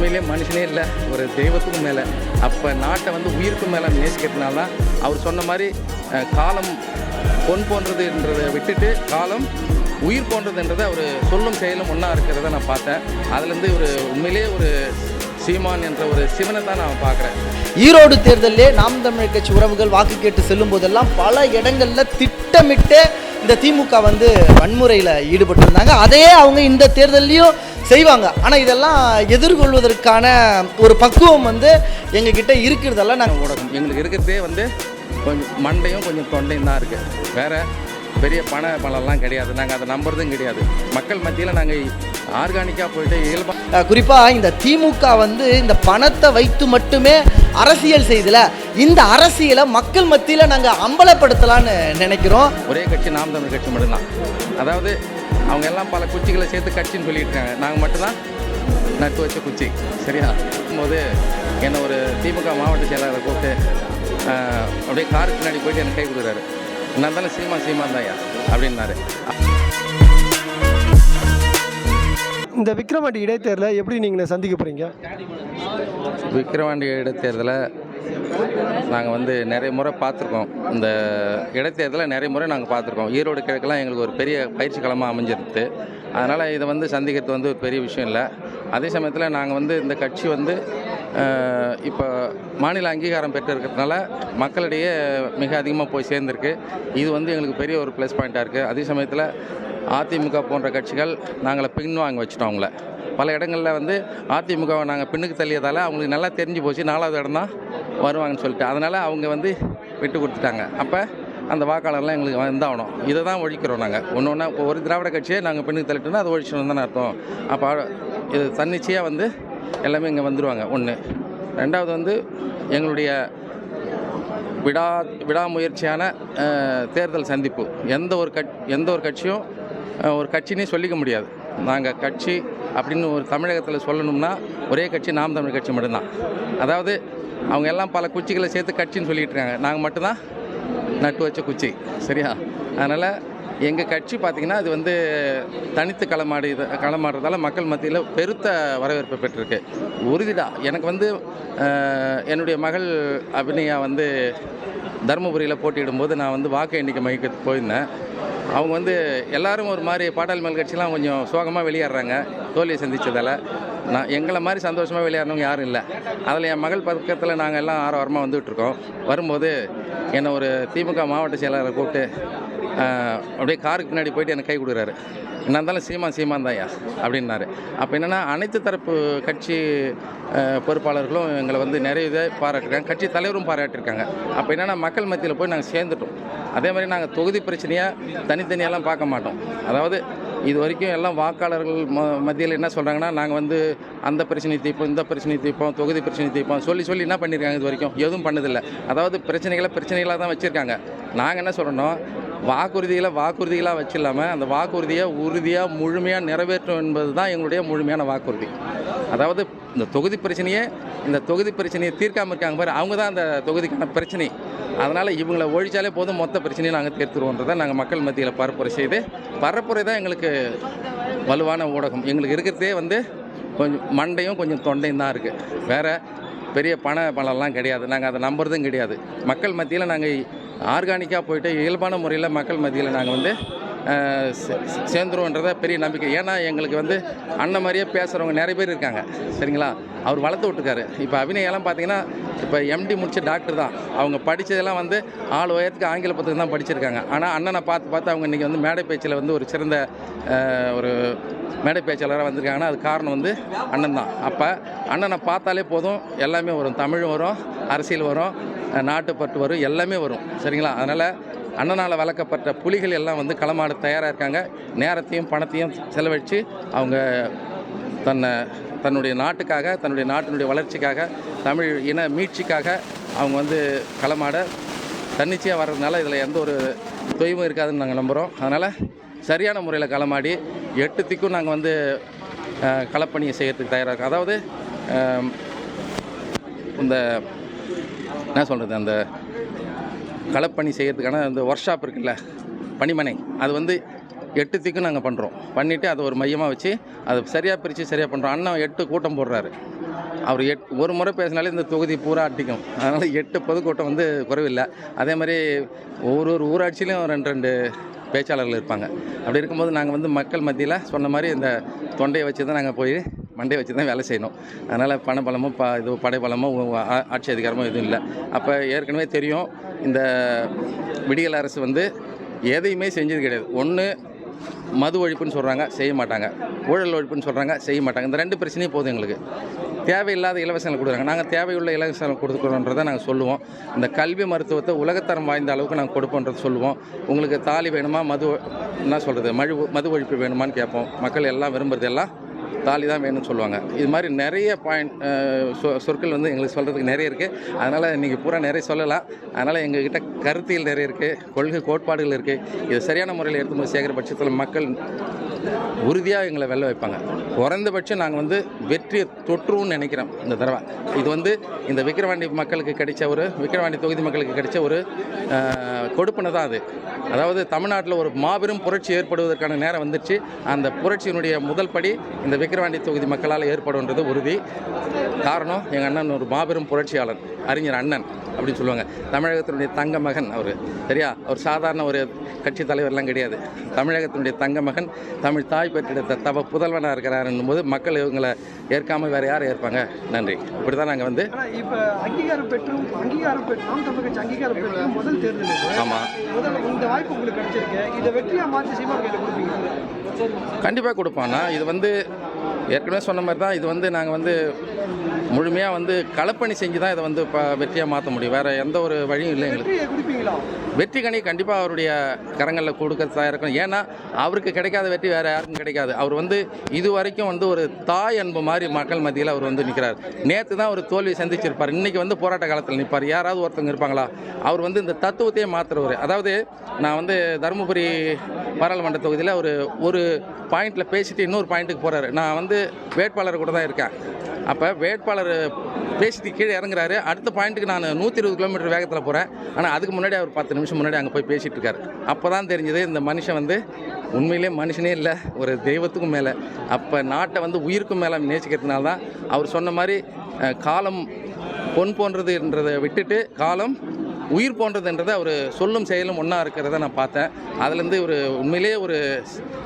உண்மையிலே மனுஷனே இல்லை ஒரு தெய்வத்துக்கும் மேலே. அப்போ நாட்டை வந்து உயிருக்கு மேலே நேசிக்கிறதுனால தான் அவர் சொன்ன மாதிரி காலம் பொன் போன்றதுன்றதை விட்டுட்டு காலம் உயிர் போன்றதுன்றதை அவர் சொல்லும் செயலும் ஒன்றா இருக்கிறத நான் பார்த்தேன். அதுலேருந்து ஒரு உண்மையிலே ஒரு சீமான் என்ற ஒரு சிவனை தான் நான் பார்க்குறேன். ஈரோடு தேர்தலிலே நாம் தமிழ் கட்சி உறவுகள் வாக்கு கேட்டு செல்லும் போதெல்லாம் பல இடங்கள்ல திட்டமிட்டு இந்த திமுக வந்து வன்முறையில் ஈடுபட்டிருந்தாங்க. அதையே அவங்க இந்த தேர்தல்லையும் செய்வாங்க. ஆனால் இதெல்லாம் எதிர்கொள்வதற்கான ஒரு பக்குவம் வந்து எங்ககிட்ட இருக்கிறதெல்லாம் நாங்கள் ஊடகம். எங்களுக்கு இருக்கிறதே வந்து கொஞ்சம் மண்டையும் கொஞ்சம் தொண்டையும் தான் இருக்குது வேறு பெரிய பண பலம்லாம் கிடையாது. நாங்கள் அதை நம்புறதும் கிடையாது. மக்கள் மத்தியில் நாங்கள் ஆர்கானிக்காக போயிட்டு இயல்பாக குறிப்பாக இந்த திமுக வந்து இந்த பணத்தை வைத்து மட்டுமே அரசியல் செய்தல. இந்த அரசியலை மக்கள் மத்தியில் நாங்கள் அம்பலப்படுத்தலாம்னு நினைக்கிறோம். ஒரே கட்சி நாம் தமிழ் கட்சி மட்டும்தான். அதாவது அவங்க எல்லாம் பல குச்சிகளை சேர்த்து கட்சின்னு சொல்லிட்டு இருக்காங்க நாங்கள் மட்டும்தான் நட்டு வச்ச குச்சி. சரியா? போது என்னை ஒரு திமுக மாவட்ட செயலாளரை கூப்பிட்டு அப்படியே காருக்கு பின்னாடி போயிட்டு எனக்கு கை கொடுக்குறாரு. என்ன இருந்தாலும் சீமா சீமான் தான்யா அப்படின்னாரு. இந்த விக்ரவாண்டி இடைத்தேர்தலை எப்படி நீங்கள் சந்திக்க போகிறீங்க விக்கிரவாண்டி இடைத்தேர்தலை நாங்கள் வந்து நிறைய முறை பார்த்துருக்கோம். இந்த இடைத்தேர்தலை நிறைய முறை நாங்கள் பார்த்துருக்கோம். ஈரோடு கிழக்கெல்லாம் எங்களுக்கு ஒரு பெரிய பயிற்சி களமாக அமைஞ்சிருது அதனால் இதை வந்து சந்திக்கிறது வந்து ஒரு பெரிய விஷயம் இல்லை. அதே சமயத்தில் நாங்கள் வந்து இந்த கட்சி வந்து இப்போ மாநில அங்கீகாரம் பெற்று இருக்கிறதுனால மக்களிடையே மிக அதிகமாக போய் சேர்ந்துருக்கு. இது வந்து எங்களுக்கு பெரிய ஒரு ப்ளஸ் பாயிண்ட்டாக இருக்குது அதே சமயத்தில் அதிமுக போன்ற கட்சிகள் நாங்களை பின்வாங்க வச்சுட்டோம் அவங்கள. பல இடங்களில் வந்து அதிமுகவை நாங்கள் பின்னுக்கு தள்ளியதால் அவங்களுக்கு நல்லா தெரிஞ்சு போச்சு. நாலாவது இடம் தான் வருவாங்கன்னு சொல்லிட்டு. அதனால் அவங்க வந்து விட்டு கொடுத்துட்டாங்க. அப்போ அந்த வாக்காளர்லாம் எங்களுக்கு வந்தாகணும். இதை தான் ஒழிக்கிறோம் நாங்கள் ஒன்று ஒன்றா ஒரு திராவிட கட்சியை நாங்கள் பின்னுக்கு தள்ளிட்டோம்னா அதை ஒழிச்சிடணும் தானே அர்த்தம். அப்போ இது தன்னிச்சையாக வந்து எல்லாமே இங்கே வந்துடுவாங்க ஒன்று ரெண்டாவது வந்து எங்களுடைய விடா விடாமுயற்சியான தேர்தல் சந்திப்பு. எந்த ஒரு கட் எந்த ஒரு கட்சியும் ஒரு கட்சினே சொல்லிக்க முடியாது. நாங்கள் கட்சி அப்படின்னு ஒரு தமிழகத்தில் சொல்லணும்னா ஒரே கட்சி நாம் தமிழ் கட்சி மட்டும்தான். அதாவது அவங்க எல்லாம் பல குச்சிகளை சேர்த்து கட்சின்னு சொல்லிகிட்டு இருக்காங்க. நாங்கள் மட்டும்தான் நட்டு வச்ச குச்சி. சரியா? அதனால் எங்கள் கட்சி பார்த்திங்கன்னா அது வந்து தனித்து களமாடி களமாடுறதால மக்கள் மத்தியில் பெருத்த வரவேற்பு பெற்றிருக்கு. உறுதிடா. எனக்கு வந்து என்னுடைய மகள் அபிநயா வந்து தருமபுரியில் போட்டியிடும்போது நான் வந்து வாக்கு எண்ணிக்கை மைக்கு போயிருந்தேன். அவங்க வந்து எல்லாரும் ஒரு மாதிரி பாட்டாளி மேல் கட்சிலாம் கொஞ்சம் சோகமாக வெளியேறாங்க. தோல்வியை சந்தித்ததால் நான் எங்களை மாதிரி சந்தோஷமாக வெளியேறவங்க யாரும் இல்லை. அதில் என் மகள் பக்கத்தில் நாங்கள் எல்லாம் ஆரவாரமாக வந்துகிட்ருக்கோம் வரும்போது என்னை ஒரு திமுக மாவட்ட செயலாளரை கூப்பிட்டு அப்படியே காருக்கு பின்னாடி போயிட்டு எனக்கு கை கொடுக்குறாரு. என்ன இருந்தாலும் சீமா சீமான் தான்யா அப்படின்னாரு. அப்போ என்னென்னா அனைத்து தரப்பு கட்சி பொறுப்பாளர்களும் எங்களை வந்து நிறைய இதை பாராட்டிருக்காங்க கட்சி தலைவரும் பாராட்டியிருக்காங்க. அப்போ என்னென்னா மக்கள் மத்தியில் போய் நாங்கள் சேர்ந்துட்டோம். அதே மாதிரி நாங்கள் தொகுதி பிரச்சனையாக தனித்தனியெல்லாம் பார்க்க மாட்டோம். அதாவது இது வரைக்கும் எல்லாம் வாக்காளர்கள் ம மத்தியில் என்ன சொல்கிறாங்கன்னா நாங்கள் வந்து அந்த பிரச்சனை தீர்ப்போம் இந்த பிரச்சனை தீர்ப்போம் தொகுதி பிரச்சனை தீர்ப்போம். சொல்லி சொல்லி என்ன பண்ணியிருக்காங்க இது வரைக்கும்? எதுவும் பண்ணதில்லை. அதாவது பிரச்சனைகளை பிரச்சனைகளாக தான் வச்சுருக்காங்க. நாங்கள் என்ன சொல்கிறோம் வாக்குறுதிகளை வாக்குறுதிகளாக வச்சில்லாமல் அந்த வாக்குறுதியை உறுதியாக முழுமையாக நிறைவேற்றும் என்பது தான் எங்களுடைய முழுமையான வாக்குறுதி. அதாவது இந்த தொகுதி பிரச்சனையே இந்த தொகுதி பிரச்சனையை தீர்க்காமல் இருக்காங்க பாரு அவங்க தான் அந்த தொகுதிக்கான பிரச்சனை. அதனால் இவங்களை ஒழிச்சாலே போதும் மொத்த பிரச்சனையை நாங்கள் தீர்த்துருவோன்றதை நாங்கள் மக்கள் மத்தியில் பரப்புரை செய்து பரப்புரை தான் எங்களுக்கு வலுவான ஊடகம். எங்களுக்கு இருக்கிறதே வந்து கொஞ்சம் மண்டையும் கொஞ்சம் தொண்டையும் தான் இருக்குது வேறு பெரிய பண பலம்லாம் கிடையாது. நாங்கள் அதை நம்புறதும் கிடையாது. மக்கள் மத்தியில் நாங்கள் ஆர்கானிக்காக போயிட்டு இயல்பான முறையில் மக்கள் மத்தியில் நாங்கள் வந்து சே- சேர்ந்துருவோன்றத பெரிய நம்பிக்கை. ஏன்னா எங்களுக்கு வந்து அண்ணன் மாதிரியே பேசுகிறவங்க நிறைய பேர் இருக்காங்க. சரிங்களா? அவர் வளர்த்து விட்டுருக்காரு. இப்போ அபிநயெல்லாம் பார்த்தீங்கன்னா இப்போ எம்டி முடிச்ச டாக்டர் தான். அவங்க படித்ததெல்லாம் வந்து ஆள் உயரத்துக்கு ஆங்கில புத்தகம் தான் படிச்சிருக்காங்க. ஆனால் அண்ணனை பார்த்து பார்த்து அவங்க இன்றைக்கி வந்து மேடை பேச்சில் வந்து ஒரு சிறந்த ஒரு மேடை பேச்சாளராக வந்திருக்காங்கன்னா அது காரணம் வந்து அண்ணன் தான். அப்போ அண்ணனை பார்த்தாலே போதும். எல்லாமே வரும். தமிழ் வரும். அரசியல் வரும். நாட்டுப்பற்று வரும் எல்லாமே வரும். சரிங்களா? அதனால் அண்ணனால் வளர்க்கப்பட்ட புலிகள் எல்லாம் வந்து களமாட தயாராக இருக்காங்க. நேரத்தையும் பணத்தையும் செலவழித்து அவங்க தன்னை தன்னுடைய நாட்டுக்காக தன்னுடைய நாட்டினுடைய வளர்ச்சிக்காக தமிழ் இன மீட்சிக்காக அவங்க வந்து களமாட தன்னிச்சையாக வர்றதுனால இதில் எந்த ஒரு தொய்வும் இருக்காதுன்னு நாங்கள் நம்புகிறோம் அதனால் சரியான முறையில் களமாடி எட்டு திக்கும் நாங்கள் வந்து களப்பணியை செய்கிறதுக்கு தயாராக இருக்கோம். அதாவது இந்த என்ன சொல்கிறது அந்த களப்பணி செய்கிறதுக்கான அந்த ஒர்க் ஷாப் இருக்குல்ல பணிமனை. அது வந்து எட்டு திக்கும் நாங்கள் பண்ணுறோம் பண்ணிவிட்டு அதை ஒரு மையமாக வச்சு அதை சரியாக பிரித்து சரியாக பண்ணுறோம் அண்ணன் எட்டு கூட்டம் போடுறாரு. அவர் எட் ஒரு முறை பேசினாலே இந்த தொகுதி பூரா அட்டிக்கும் அதனால் எட்டு பொதுக்கூட்டம் வந்து குறைவில்லை. அதே மாதிரி ஒவ்வொரு ஒரு ஊராட்சியிலையும் ரெண்டு ரெண்டு பேச்சாளர்கள் இருப்பாங்க. அப்படி இருக்கும்போது நாங்கள் வந்து மக்கள் மத்தியில் சொன்ன மாதிரி இந்த தொண்டையை வச்சு தான் நாங்கள் போய் மண்டையை வச்சு தான் வேலை செய்யணும். அதனால் பணபலமோ ப இது படைபலமோ ஆட்சி அதிகாரமோ எதுவும் இல்லை. அப்போ ஏற்கனவே தெரியும் இந்த விடியல் அரசு வந்து எதையுமே செஞ்சது கிடையாது. ஒன்று மது ஒழிப்புன்னு சொல்கிறாங்க செய்ய மாட்டாங்க. ஊழல் ஒழிப்புன்னு சொல்கிறாங்க செய்ய மாட்டாங்க. இந்த ரெண்டு பிரச்சனையும் போதும் எங்களுக்கு. தேவையில்லாத இலவசங்கள் கொடுக்குறாங்க. நாங்கள் தேவையுள்ள இலவசங்கள் கொடுக்குறோன்றதை நாங்கள் சொல்லுவோம். இந்த கல்வி மருத்துவத்தை உலகத்தரம் வாய்ந்த அளவுக்கு நாங்கள் கொடுப்போன்றது சொல்லுவோம். உங்களுக்கு தாலி வேணுமா மது என்ன சொல்கிறது மழு மது ஒழிப்பு வேணுமான்னு கேட்போம். மக்கள் எல்லாம் விரும்புறது எல்லாம் தாலி தான் வேணும்னு சொல்லுவாங்க. இது மாதிரி நிறைய பாயிண்ட் சொற்கள் வந்து எங்களுக்கு சொல்கிறதுக்கு நிறைய இருக்குது அதனால் இன்றைக்கி பூரா நிறைய சொல்லலாம். அதனால் எங்ககிட்ட கருத்தியல் நிறைய இருக்குது கொள்கை கோட்பாடுகள் இருக்குது இது சரியான முறையில் எடுத்தும்போது சேர்க்குற பட்சத்தில் மக்கள் உறுதியாக எங்களை வெல்ல வைப்பாங்க. குறைந்தபட்சம் நாங்கள் வந்து வெற்றியை தொற்றுவோம்னு நினைக்கிறோம் இந்த தடவை. இது வந்து இந்த விக்கிரவாண்டி மக்களுக்கு கிடைச்ச ஒரு விக்கிரவாண்டி தொகுதி மக்களுக்கு கிடைச்ச ஒரு அஹ், கொடுப்பனை தான் அது. அதாவது தமிழ்நாட்டில் ஒரு மாபெரும் புரட்சி ஏற்படுவதற்கான நேரம் வந்துச்சு அந்த புரட்சியினுடைய முதல் படி இந்த விக்கிரவாண்டி தொகுதி மக்களால் ஏற்படும்ன்றது உறுதி. காரணம் எங்கள் அண்ணன் ஒரு மாபெரும் புரட்சியாளர் அறிஞர் அண்ணன். அப்படின்னு சொல்லுவாங்க. தமிழகத்தினுடைய தங்க மகன் அவர். சரியா? அவர் சாதாரண ஒரு கட்சி தலைவர்லாம் கிடையாது. தமிழகத்தினுடைய தங்க மகன் தமிழ் தாய் பெற்றெடுத்த தவ புதல்வனாக இருக்கிறாருன்னும் போது மக்கள் இவங்களை ஏற்காமல் வேறு யார் ஏற்பாங்க? நன்றி. இப்படி தான் நாங்கள் வந்து இப்போ அங்கீகாரம் பெற்றும் அங்கீகாரம் பெற்று நாம் தமிழ் அங்கீகாரம் பெற்று முதல் தேர்தல். ஆமாம் முதல் இந்த வாய்ப்பு உங்களுக்கு கிடைச்சிருக்கு. இதை வெற்றியா மாற்றி சீமான் கையில் கொடுப்பீங்க கண்டிப்பாக கொடுப்பான்னா இது வந்து ஏற்கனவே சொன்ன மாதிரி தான் இது வந்து நாங்கள் வந்து முழுமையாக வந்து களப்பணி செஞ்சு தான் இதை வந்து இப்போ வெற்றியாக மாற்ற முடியும். வேறு எந்த ஒரு வழியும் இல்லை எங்களுக்கு. வெற்றி கனி கண்டிப்பாக அவருடைய கரங்களில் கொடுக்கறதா இருக்கும் ஏன்னா அவருக்கு கிடைக்காத வெற்றி வேறு யாருக்கும் கிடைக்காது. அவர் வந்து இது வரைக்கும் வந்து ஒரு தாய் அன்பு மாதிரி மக்கள் மத்தியில் அவர் வந்து நிற்கிறார் நேற்று தான் ஒரு தோல்வி சந்திச்சிருப்பார். இன்றைக்கி வந்து போராட்ட காலத்தில் நிற்பார் யாராவது ஒருத்தவங்க இருப்பாங்களா? அவர் வந்து இந்த தத்துவத்தையே மாற்றுறவர் அதாவது நான் வந்து தருமபுரி பாராளுமன்ற தொகுதியில் ஒரு ஒரு பாயிண்டில் பேசிட்டு இன்னொரு பாயிண்ட்டுக்கு போகிறாரு நான் வந்து வேட்பாளர் கூட தான் இருக்கேன். அப்போ வேட்பாளர் பேசிட்டு கீழே இறங்குறாரு. அடுத்த பாயிண்ட்டுக்கு நான் நூற்றி இருபது கிலோமீட்டர் வேகத்தில் போகிறேன் ஆனால் அதுக்கு முன்னாடி அவர் பத்து நிமிஷம் முன்னாடி அங்கே போய் பேசிகிட்டு இருக்காரு. அப்போ தான் தெரிஞ்சது இந்த மனுஷன் வந்து உண்மையிலே மனுஷனே இல்லை ஒரு தெய்வத்துக்கும் மேலே. அப்போ நாட்டை வந்து உயிருக்கும் மேலே நேசிக்கிறதுனால தான் அவர் சொன்ன மாதிரி காலம் பொன் போன்றதுன்றதை விட்டுட்டு காலம் உயிர் போன்றதுன்றதை அவர் சொல்லும் செயலும் ஒன்றா இருக்கிறத நான் பார்த்தேன். அதுலேருந்து ஒரு உண்மையிலேயே ஒரு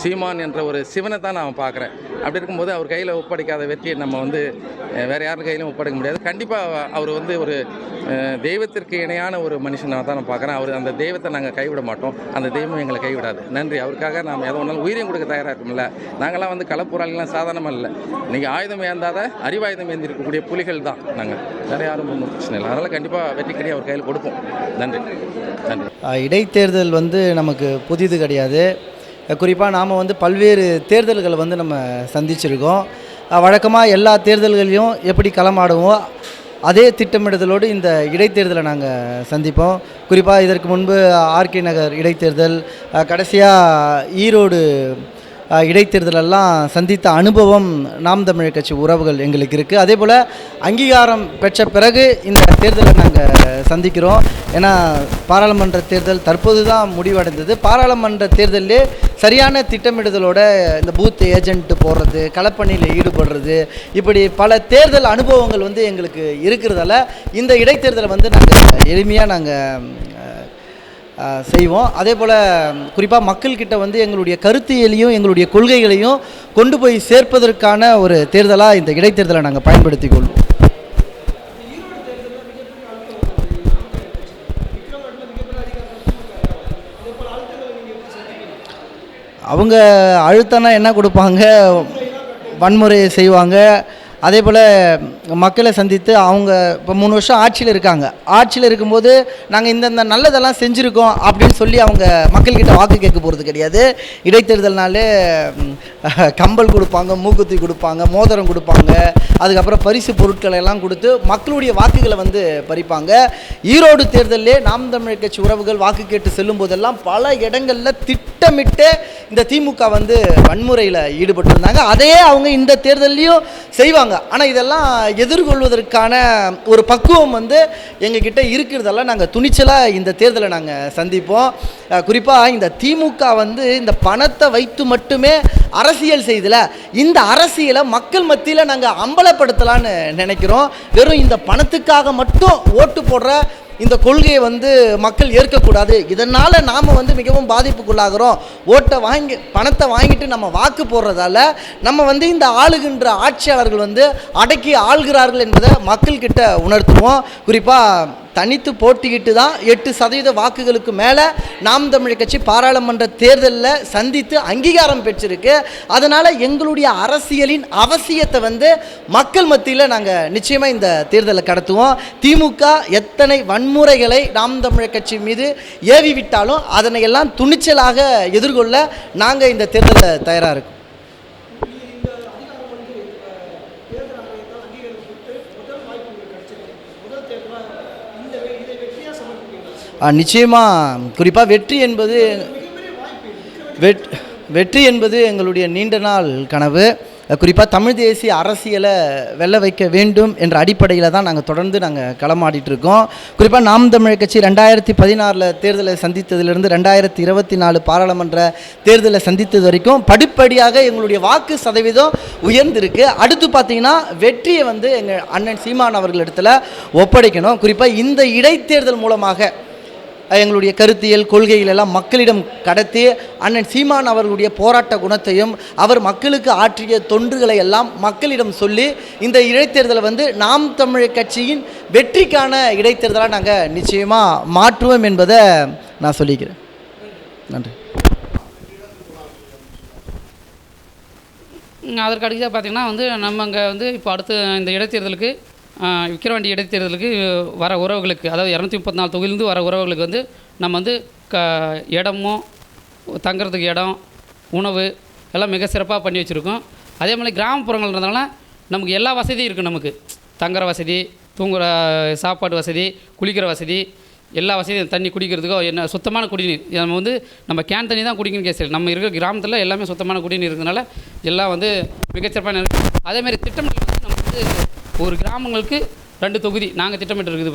சீமான் என்ற ஒரு சிவனை தான் நான் பார்க்குறேன். அப்படி இருக்கும்போது அவர் கையில் ஒப்படைக்காத வெற்றியை நம்ம வந்து வேறு யார் கையிலும் ஒப்படைக்க முடியாது. கண்டிப்பாக அவர் வந்து ஒரு தெய்வத்திற்கு இணையான ஒரு மனுஷனாக தான் நான் பார்க்குறேன். அவர் அந்த தெய்வத்தை நாங்கள் கைவிட மாட்டோம். அந்த தெய்வம் எங்களை கைவிடாது. நன்றி. அவருக்காக நாம் எதை ஒன்றாலும் உயிரையும் கொடுக்க தயாராக இருக்கும்ல. நாங்களாம் வந்து களப்போராளிலாம் சாதாரணமாக இல்லை. நீங்கள் ஆயுதம் ஏந்தாத அறிவாயுதம் ஏந்திருக்கக்கூடிய புலிகள் தான் நாங்கள் வேறு யாரும் ஒன்றும் பிரச்சனை இல்லை. அதனால் கண்டிப்பாக வெற்றிக்கடி அவர் கையில் கொடுப்போம். நன்றி. நன்றி. இடைத்தேர்தல் வந்து நமக்கு புதிது கிடையாது. குறிப்பாக நாம் வந்து பல்வேறு தேர்தல்களை வந்து நம்ம சந்திச்சிருக்கோம். வழக்கமாக எல்லா தேர்தல்களையும் எப்படி களமாடுவோம் அதே திட்டமிடுதலோடு இந்த இடைத்தேர்தலை நாங்கள் சந்திப்போம். குறிப்பாக இதற்கு முன்பு ஆர்கே நகர் இடைத்தேர்தல் கடைசியாக ஈரோடு இடைத்தேர்தலெல்லாம் சந்தித்த அனுபவம் நாம் தமிழர் கட்சி உறவுகள் எங்களுக்கு இருக்குது அதே போல் அங்கீகாரம் பெற்ற பிறகு இந்த தேர்தலை நாங்கள் சந்திக்கிறோம். ஏன்னா பாராளுமன்ற தேர்தல் தற்போது தான் முடிவடைந்தது. பாராளுமன்ற தேர்தலே சரியான திட்டமிடுதலோட இந்த பூத் ஏஜென்ட் போடுறது களப்பணியில் ஈடுபடுறது இப்படி பல தேர்தல் அனுபவங்கள் வந்து எங்களுக்கு இருக்கிறதால இந்த இடைத்தேர்தலை வந்து நாங்கள் எளிமையாக நாங்கள் செய்வோம். அதே போல் குறிப்பாக மக்கள்கிட்ட வந்து எங்களுடைய கருத்தியலையும் எங்களுடைய கொள்கைகளையும் கொண்டு போய் சேர்ப்பதற்கான ஒரு தேர்தலாக இந்த இடைத்தேர்தலை நாங்கள் பயன்படுத்திக் கொள்வோம். அவங்க அழுத்தம்னா என்ன கொடுப்பாங்க? வன்முறையை செய்வாங்க. அதே போல் மக்களை சந்தித்து அவங்க இப்போ மூணு வருஷம் ஆட்சியில் இருக்காங்க. ஆட்சியில் இருக்கும்போது நாங்கள் இந்தந்த நல்லதெல்லாம் செஞ்சுருக்கோம் அப்படின்னு சொல்லி அவங்க மக்கள்கிட்ட வாக்கு கேட்க போகிறது கிடையாது. இடைத்தேர்தல்னாலே கம்பல் கொடுப்பாங்க மூக்குத்தி கொடுப்பாங்க மோதிரம் கொடுப்பாங்க. அதுக்கப்புறம் பரிசு பொருட்களை எல்லாம் கொடுத்து மக்களுடைய வாக்குகளை வந்து பறிப்பாங்க. ஈரோடு தேர்தலிலே நாம் தமிழ் கட்சி உறவுகள் வாக்கு கேட்டு செல்லும் போதெல்லாம் பல இடங்களில் திட்டமிட்டு இந்த திமுக வந்து வன்முறையில் ஈடுபட்டிருந்தாங்க. அதையே அவங்க இந்த தேர்தல்லையும் செய்வாங்க. செய்வாங்க ஆனால் இதெல்லாம் எதிர்கொள்வதற்கான ஒரு பக்குவம் வந்து எங்ககிட்ட இருக்கிறதெல்லாம் நாங்கள் துணிச்சலாக இந்த தேர்தலை நாங்கள் சந்திப்போம். குறிப்பாக இந்த திமுக வந்து இந்த பணத்தை வைத்து மட்டுமே அரசியல் செய்தல. இந்த அரசியலை மக்கள் மத்தியில் நாங்கள் அம்பலப்படுத்தலான்னு நினைக்கிறோம். வெறும் இந்த பணத்துக்காக மட்டும் ஓட்டு போடுற இந்த கொள்கையை வந்து மக்கள் ஏற்கக்கூடாது. இதனால் நாம் வந்து மிகவும் பாதிப்புக்குள்ளாகிறோம். ஓட்டை வாங்கி பணத்தை வாங்கிட்டு நம்ம வாக்கு போடுறதால நம்ம வந்து இந்த ஆளுகின்ற ஆட்சியாளர்கள் வந்து அடக்கி ஆள்கிறார்கள் என்பதை மக்கள்கிட்ட உணர்த்துவோம். குறிப்பாக தனித்து போட்டிக்கிட்டு தான் எட்டு சதவீத வாக்குகளுக்கு மேலே நாம் தமிழர் கட்சி பாராளுமன்ற தேர்தலில் சந்தித்து அங்கீகாரம் பெற்றிருக்கு. அதனால் எங்களுடைய அரசியலின் அவசியத்தை வந்து மக்கள் மத்தியில் நாங்கள் நிச்சயமாக இந்த தேர்தலை கடத்துவோம். திமுக எத்தனை வன்முறைகளை நாம் தமிழர் கட்சி மீது ஏவி விட்டாலும் அதனை எல்லாம் துணிச்சலாக எதிர்கொள்ள நாங்கள் இந்த தேர்தலில் தயாராக இருக்கோம். நிச்சயமாக குறிப்பாக வெற்றி என்பது வெட் வெற்றி என்பது எங்களுடைய நீண்ட நாள் கனவு. குறிப்பாக தமிழ் தேசிய அரசியலை வெல்ல வைக்க வேண்டும் என்ற அடிப்படையில் தான் நாங்கள் தொடர்ந்து நாங்கள் களமாடிட்டு இருக்கோம். குறிப்பாக நாம் தமிழர் கட்சி ரெண்டாயிரத்தி பதினாறில் தேர்தலை சந்தித்ததிலிருந்து ரெண்டாயிரத்தி இருபத்தி நாலு பாராளுமன்ற தேர்தலை சந்தித்தது வரைக்கும் படிப்படியாக எங்களுடைய வாக்கு சதவீதம் உயர்ந்திருக்கு. அடுத்து பார்த்தீங்கன்னா வெற்றியை வந்து எங்கள் அண்ணன் சீமான் அவர்களிடத்தில் ஒப்படைக்கணும். குறிப்பாக இந்த இடைத்தேர்தல் மூலமாக எங்களுடைய கருத்தியல் கொள்கைகள் எல்லாம் மக்களிடம் கடத்தி அண்ணன் சீமான் அவர்களுடைய போராட்ட குணத்தையும் அவர் மக்களுக்கு ஆற்றிய தொன்றுகளை எல்லாம் மக்களிடம் சொல்லி இந்த இடைத்தேர்தலை வந்து நாம் தமிழர் கட்சியின் வெற்றிக்கான இடைத்தேர்தலாக நாங்கள் நிச்சயமாக மாற்றுவோம் என்பதை நான் சொல்லிக்கிறேன். நன்றி. ம், அதற்கு பார்த்தீங்கன்னா வந்து நம்ம அங்கே வந்து இப்போ அடுத்து இந்த இடைத்தேர்தலுக்கு விக்கிரவாண்டி இடைத்தேர்தலுக்கு வர உறவுகளுக்கு அதாவது இரநூத்தி முப்பத்தி நாலு தொகுதியிலேருந்து வர உறவுகளுக்கு வந்து நம்ம வந்து க இடமும் தங்குறதுக்கு இடம் உணவு எல்லாம் மிக சிறப்பாக பண்ணி வச்சுருக்கோம். அதே மாதிரி கிராமப்புறங்கள்ன்றதுனால நமக்கு எல்லா வசதியும் இருக்குது நமக்கு. தங்குற வசதி தூங்குற சாப்பாடு வசதி குளிக்கிற வசதி எல்லா வசதியும் தண்ணி குடிக்கிறதுக்கோ என்ன சுத்தமான குடிநீர். நம்ம வந்து நம்ம கேன் தண்ணி தான் குடிக்கணும் கேஸ் நம்ம இருக்கிற கிராமத்தில் எல்லாமே சுத்தமான குடிநீர் இருக்கிறதுனால எல்லாம் வந்து மிகச்சிறப்பான அதேமாதிரி திட்டமிடல் வந்து நம்ம வந்து ஒரு கிராமங்களுக்கு ரெண்டு தொகுதி. நாங்கள் திட்டமிட்டு இருக்குது